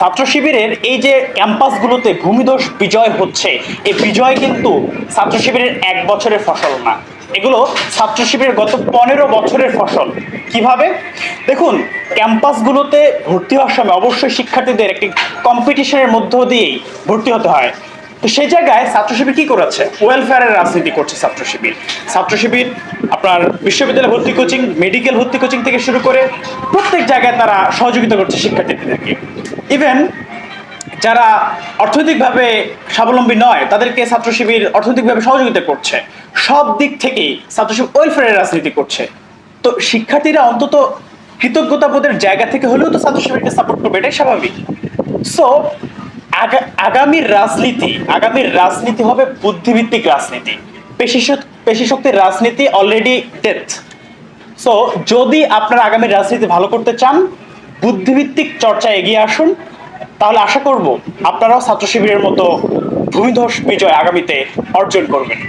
ছাত্র শিবিরের এই যে ক্যাম্পাসগুলোতে ভূমিদোষ বিজয় হচ্ছে, এই বিজয় কিন্তু ছাত্র শিবিরের এক বছরের ফসল না। এগুলো ছাত্র শিবিরের গত পনেরো বছরের ফসল। কীভাবে? দেখুন, ক্যাম্পাসগুলোতে ভর্তি হওয়ার সময় অবশ্যই শিক্ষার্থীদের একটি কম্পিটিশনের মধ্য দিয়েই ভর্তি হতে হয়। তো সেই জায়গায় ছাত্র শিবির কি করেছে? ওয়েলফেয়ারের রাজনীতি করছে ছাত্র শিবির। ছাত্র শিবির, আপনার বিশ্ববিদ্যালয় ভর্তি কোচিং মেডিকেল ভর্তি কোচিং থেকে শুরু করে প্রত্যেক জায়গায় তারা সহযোগিতা করছে শিক্ষার্থীদেরকে। ইভেন যারা অর্থনৈতিকভাবে স্বাবলম্বী নয়, তাদেরকে ছাত্র শিবির অর্থনৈতিকভাবে সহযোগিতা করছে। সব দিক থেকেই ছাত্র শিবির ওয়েলফেয়ারের রাজনীতি করছে। তো শিক্ষার্থীরা অন্তত কৃতজ্ঞতাবোধের জায়গা থেকে হলেও তো ছাত্র শিবিরকে সাপোর্ট করবে, এটাই স্বাভাবিক। সো আগামীর রাজনীতি আগামীর রাজনীতি হবে বুদ্ধিভিত্তিক রাজনীতি। পেশি শক্তির রাজনীতি অলরেডি ডেথ সো যদি আপনারা আগামী রাজনীতি ভালো করতে চান বুদ্ধিভিত্তিক চর্চা এগিয়ে আসুন। তাহলে আশা করব আপনারাও ছাত্র শিবিরের মতো ভূমিধস বিজয় আগামীতে অর্জন করবেন।